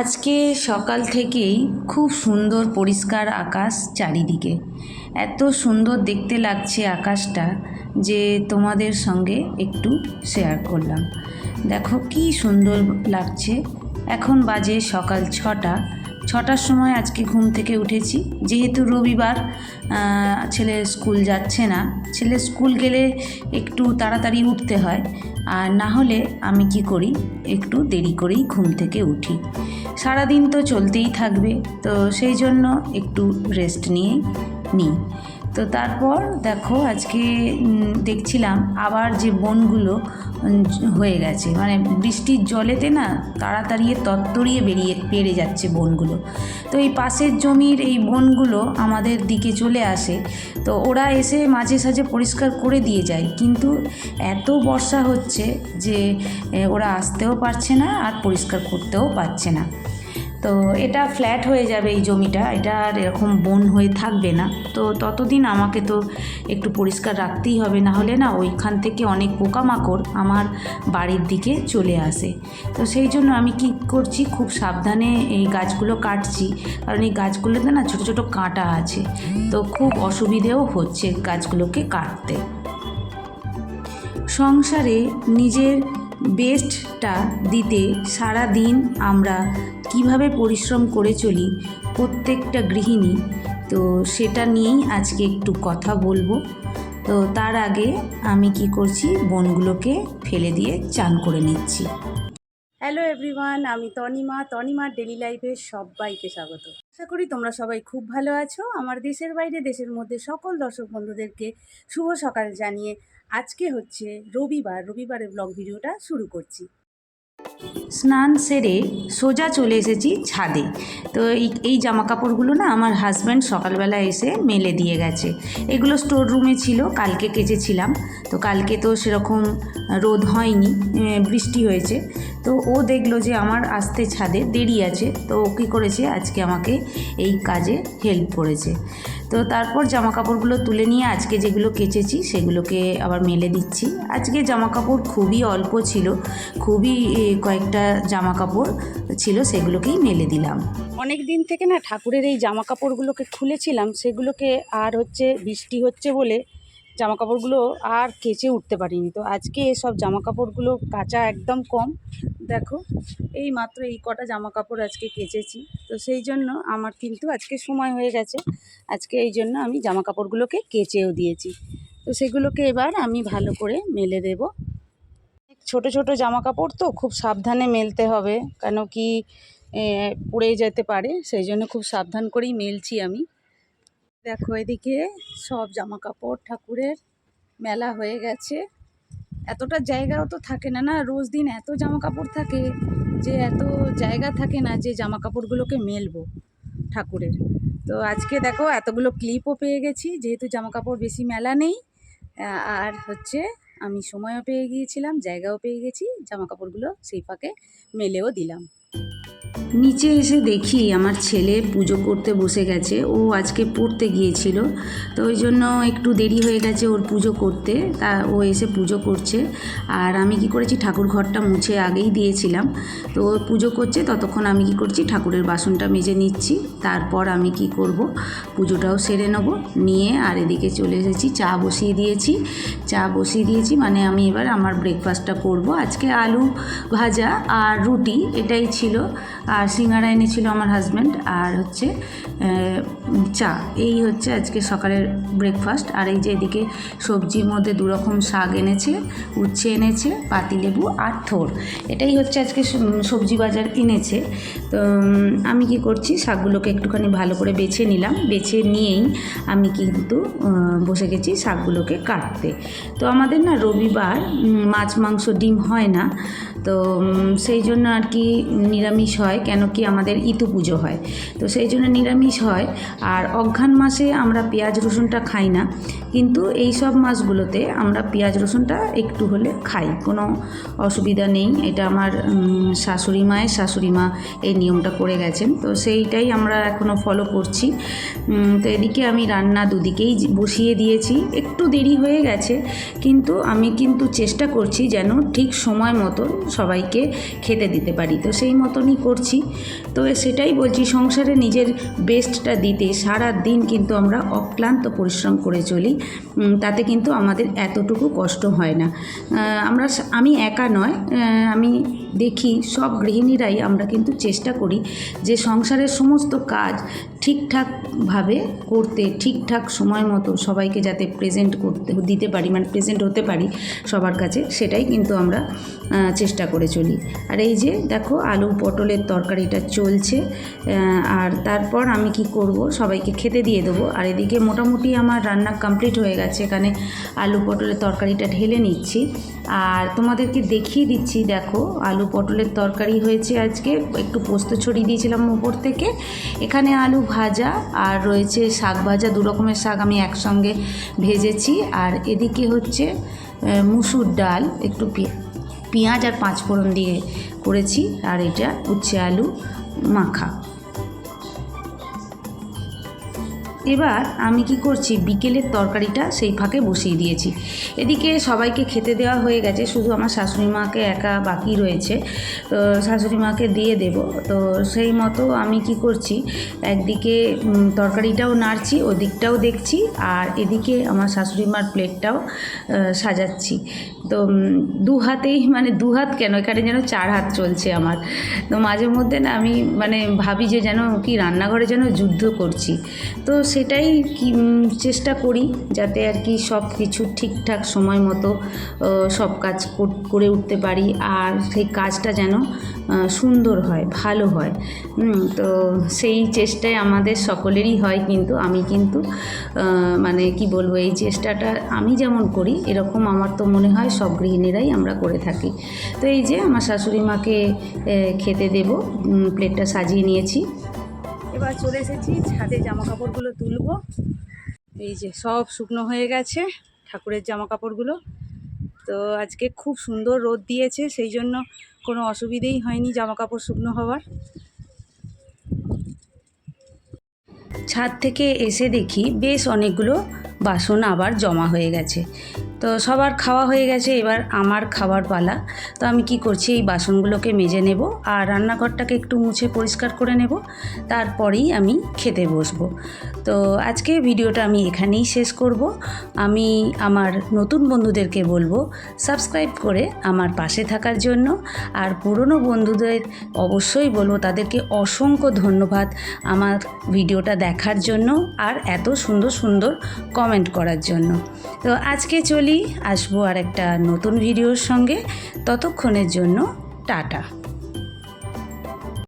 আজকে সকাল থেকেই খুব সুন্দর পরিষ্কার আকাশ চারিদিকে। এত সুন্দর দেখতে লাগছে আকাশটা যে তোমাদের সঙ্গে একটু শেয়ার করলাম। দেখো কি সুন্দর লাগছে। এখন বাজে সকাল ছটা। ছটার সময় আজকে ঘুম থেকে উঠেছি। যেহেতু রবিবার ছেলে স্কুল যাচ্ছে না। ছেলে স্কুল গেলে একটু তাড়াতাড়ি উঠতে হয়। আর না হলে আমি কি করি? একটু দেরি করেই ঘুম থেকে উঠি। সারাদিন তো চলতেই থাকবে, তো সেই জন্য একটু রেস্ট নিয়ে নিই। তো তারপর দেখো আজকে দেখছিলাম আবার যে বনগুলো হয়ে গেছে। মানে বৃষ্টির জলেতে না তাড়াতাড়ি তত্তরিয়ে বেরিয়ে, পেরে যাচ্ছে বনগুলো। তো এই পাশের জমির এই বনগুলো আমাদের দিকে চলে আসে। তো ওরা এসে মাঝে সাঝে পরিষ্কার করে দিয়ে যায়। কিন্তু এত বর্ষা হচ্ছে যে ওরা আসতেও পারছে না আর পরিষ্কার করতেও পারছে না। তো এটা ফ্ল্যাট হয়ে যাবে এই জমিটা, এটা আর এরকম বন হয়ে থাকবে না। তো ততদিন আমাকে তো একটু পরিষ্কার রাখতেই হবে, না হলে না ওইখান থেকে অনেক পোকামাকড় আমার বাড়ির দিকে চলে আসে। তো সেই জন্য আমি কি করছি, খুব সাবধানে এই গাছগুলো কাটছি, কারণ এই গাছগুলোতে না ছোটো ছোটো কাঁটা আছে। তো খুব অসুবিধেও হচ্ছে গাছগুলোকে কাটতে। সংসারে নিজের বেস্টটা দিতে সারা দিন আমরা কীভাবে পরিশ্রম করে চলি প্রত্যেকটা গৃহিণী, তো সেটা নিয়েই আজকে একটু কথা বলব। তো তার আগে আমি কি করছি, বনগুলোকে ফেলে দিয়ে চান করে নিচ্ছি। হ্যালো এভরিওয়ান আমি তনিমা, তনিমার ডেলি লাইফে সবাইকে স্বাগত। আশা করি তোমরা সবাই খুব ভালো আছো। আমার দেশের বাইরে, দেশের মধ্যে সকল দর্শক বন্ধুদেরকে শুভ সকাল জানিয়ে আজকে হচ্ছে রবিবার, রবিবারের ব্লগ ভিডিওটা শুরু করছি। স্নান সেরে সোজা চলে এসেছি ছাদে। তো এই জামা কাপড়গুলো না আমার হাজব্যান্ড সকালবেলা এসে মেলে দিয়ে গেছে। এগুলো স্টোর রুমে ছিল, কালকে কেচেছিলাম। তো কালকে তো সেরকম রোদ হয়নি বৃষ্টি হয়েছে। তো ও দেখল যে আমার আসতে ছাদে দেরি আছে, তো ও কী করেছে? আজকে আমাকে এই কাজে হেল্প করেছে। তো তারপর জামা কাপড়গুলো তুলে নিয়ে আজকে যেগুলো কেচেছি সেগুলোকে আবার মেলে দিচ্ছি। আজকে জামা কাপড় খুবই অল্প ছিল, খুবই কয়েকটা জামা কাপড় ছিল সেগুলোকেই মেলে দিলাম। অনেক দিন থেকে না ঠাকুরের এই জামা কাপড়গুলোকে খুলেছিলাম, সেগুলোকে আর হচ্ছে বৃষ্টি হচ্ছে বলে জামা কাপড়গুলো আর কেচে উঠতে পারিনি। তো আজকে এসব জামা কাপড়গুলো কাচা একদম কম। দেখো, এই মাত্র এই কটা জামা কাপড় আজকে কেচেছি। তো সেই জন্য আমার কিন্তু আজকে সময় হয়ে গেছে। আজকে এই জন্য আমি জামা কাপড়গুলোকে কেচেও দিয়েছি। তো সেগুলোকে এবার আমি ভালো করে মেলে দেব। ছোট ছোট জামা কাপড় তো খুব সাবধানে মেলতে হবে। কেন কি পুড়ে যেতে পারে। সেই জন্য খুব সাবধান করেই মেলছি আমি। দেখো এদিকে সব জামা কাপড় ঠাকুরের মেলা হয়ে গেছে। এতটা জায়গাও তো থাকে না না? রোজ দিন এত জামা কাপড় থাকে যে এত জায়গা থাকে না যে জামা কাপড়গুলোকে মেলবো ঠাকুরের। তো আজকে দেখো এতগুলো ক্লিপও পেয়ে গেছি, যেহেতু জামা কাপড় বেশি মেলা নেই আর হচ্ছে আমি সময়ও পেয়ে গিয়েছিলাম, জায়গাও পেয়ে গেছি জামা কাপড়গুলো সেই ফাঁকে মেলেও দিলাম। নিচে এসে দেখি আমার ছেলে পুজো করতে বসে গেছে। ও আজকে পড়তে গিয়েছিল। তো ওই জন্য একটু দেরি হয়ে গেছে ওর পুজো করতে। তা ও এসে পুজো করছে। আর আমি কি করেছি, ঠাকুর ঘরটা মুছে আগেই দিয়েছিলাম। তো ও পুজো করছে, ততক্ষণ আমি কি করছি, ঠাকুরের বাসনটা মেজে নিচ্ছি। তারপর আমি কি করব, পুজোটাও সেরে নেব। নিয়ে আর এদিকে চলে এসেছি, চা বসিয়ে দিয়েছি। চা বসিয়ে দিয়েছি মানে আমি এবার আমার ব্রেকফাস্টটা করব। আজকে আলু ভাজা আর রুটি এটাই ছিল। আর সিঙ্গারা এনেছিল আমার হাজব্যান্ড আর হচ্ছে চা। এই হচ্ছে আজকে সকালের ব্রেকফাস্ট আর এই যে এদিকে সবজির মধ্যে দুরকম শাক এনেছে, উচ্ছে এনেছে পাতিলেবু আর থোর। এটাই হচ্ছে আজকে সবজি বাজার কিনেছে তো আমি কি করছি, শাকগুলোকে একটুখানি ভালো করে বেছে নিলাম। বেছে নিয়েই আমি কিন্তু বসে গেছি শাকগুলোকে কাটতে। তো আমাদের না রবিবার মাছ, মাংস, ডিম হয় না। তো সেই জন্য আর কি নিরামিষ হয়। কেন কি আমাদের ইতু পুজো হয়। তো সেই জন্য নিরামিষ হয়। আর অঘ্রাণ মাসে আমরা পেঁয়াজ রসুনটা খাই না। কিন্তু এই সব মাসগুলোতে আমরা পেঁয়াজ রসুনটা একটু হলে খাই। কোনো অসুবিধা নেই। এটা আমার শাশুড়ি মায়ের শাশুড়ি মা এই নিয়মটা করে গেছেন। তো সেইটাই আমরা এখনও ফলো করছি। তো এদিকে আমি রান্না দুদিকেই বসিয়ে দিয়েছি। একটু দেরি হয়ে গেছে। কিন্তু আমি কিন্তু চেষ্টা করছি যেন ঠিক সময় মতন সবাইকে খেতে দিতে পারি। তো সেই মতনই করছি। করছি। তো সেটাই বলছি, সংসারে নিজের বেস্টটা দিতে। সারা দিন কিন্তু আমরা অক্লান্ত পরিশ্রম করে চলি। তাতে কিন্তু আমাদের এতটুকু কষ্ট হয় না। আমরা আমি একা নয় আমি দেখি সব গৃহিণীরাই আমরা কিন্তু চেষ্টা করি যে সংসারের সমস্ত কাজ ঠিকঠাকভাবে করতে, ঠিকঠাক সময় মতো সবাইকে যাতে প্রেজেন্ট করতে, দিতে পারি মানে প্রেজেন্ট হতে পারি সবার কাছে, সেটাই কিন্তু আমরা চেষ্টা করে চলি। আর এই যে দেখো আলু পটলের তরকারিটা চলছে আর তারপর আমি কি করব? সবাইকে খেতে দিয়ে দেবো। আর এদিকে মোটামুটি আমার রান্না কমপ্লিট হয়ে গেছে। এখানে আলু পটলের তরকারিটা ঢেলে নিচ্ছি। আর তোমাদেরকে দেখিয়ে দিচ্ছি, দেখো, আলু পটলের তরকারি হয়েছে আজকে। একটু পোস্ত ছড়িয়ে দিয়েছিলাম উপর থেকে। এখানে আলু ভাজা আর রয়েছে শাক ভাজা, দু রকমের শাক আমি একসঙ্গে ভেজেছি। আর এদিকে হচ্ছে মুসুর ডাল, একটু পেঁয়াজ আর পাঁচফোড়ন দিয়ে করেছি। আর এটা উচ্ছে আলু মাখা। এবার আমি কি করছি? বিকেলের তরকারিটা সেই ফাঁকে বসিয়ে দিয়েছি। এদিকে সবাইকে খেতে দেওয়া হয়ে গেছে, শুধু আমার শাশুড়ি মাকে একা বাকি রয়েছে। তো শাশুড়ি মাকে দিয়ে দেব। তো সেই মতো আমি কি করছি? একদিকে তরকারিটাও নাড়ছি, ওদিকটাও দেখছি, আর এদিকে আমার শাশুড়ি মার প্লেটটাও সাজাচ্ছি। তো দু হাতেই মানে দু হাত কেন? এখানে যেন চার হাত চলছে আমার। তো মাঝে মধ্যে না আমি মানে ভাবি যে যেন কি রান্নাঘরে যেন যুদ্ধ করছি। তো সেটাই কি চেষ্টা করি যাতে আর কি সব কিছু ঠিকঠাক সময় মতো সব কাজ করে উঠতে পারি আর সেই কাজটা যেন সুন্দর হয়, ভালো হয়। তো সেই চেষ্টায় আমাদের সকলেরই হয় কিন্তু আমি কিন্তু মানে কি বলব, এই চেষ্টাটা আমি যেমন করি, এরকম আমার তো মনে হয় সব গৃহিণীরাই আমরা করে থাকি। তো এই যে আমার শাশুড়ি মাকে খেতে দেব প্লেটটা সাজিয়ে নিয়েছি। এবার চলে এসেছি, ছাদে জামা কাপড়গুলো তুলবো। এই যে সব শুকনো হয়ে গেছে, ঠাকুরের জামা কাপড়গুলো তো আজকে খুব সুন্দর রোদ দিয়েছে, সেই জন্য কোনো অসুবিধেই হয়নি জামা কাপড় শুকনো হওয়ার। ছাদ থেকে এসে দেখি বেশ অনেকগুলো বাসন আবার জমা হয়ে গেছে। তো সবার খাওয়া হয়ে গেছে, এবার আমার খাবার পালা। তো আমি কি করছি, এই বাসনগুলোকে মেজে নেব আর রান্নাঘরটাকে একটু মুছে পরিষ্কার করে নেব। তারপরেই আমি খেতে বসবো। তো আজকে ভিডিওটা আমি এখানেই শেষ করব। আমি আমার নতুন বন্ধুদেরকে বলব, সাবস্ক্রাইব করে আমার পাশে থাকার জন্য। আর পুরনো বন্ধুদের অবশ্যই বলব, তাদেরকে অসংখ্য ধন্যবাদ আমার ভিডিওটা দেখার জন্য আর এত সুন্দর সুন্দর কমেন্ট করার জন্য। তো আজকে চলি আসব আর একটা নতুন ভিডিওর সঙ্গে। ততক্ষণের জন্য টাটা।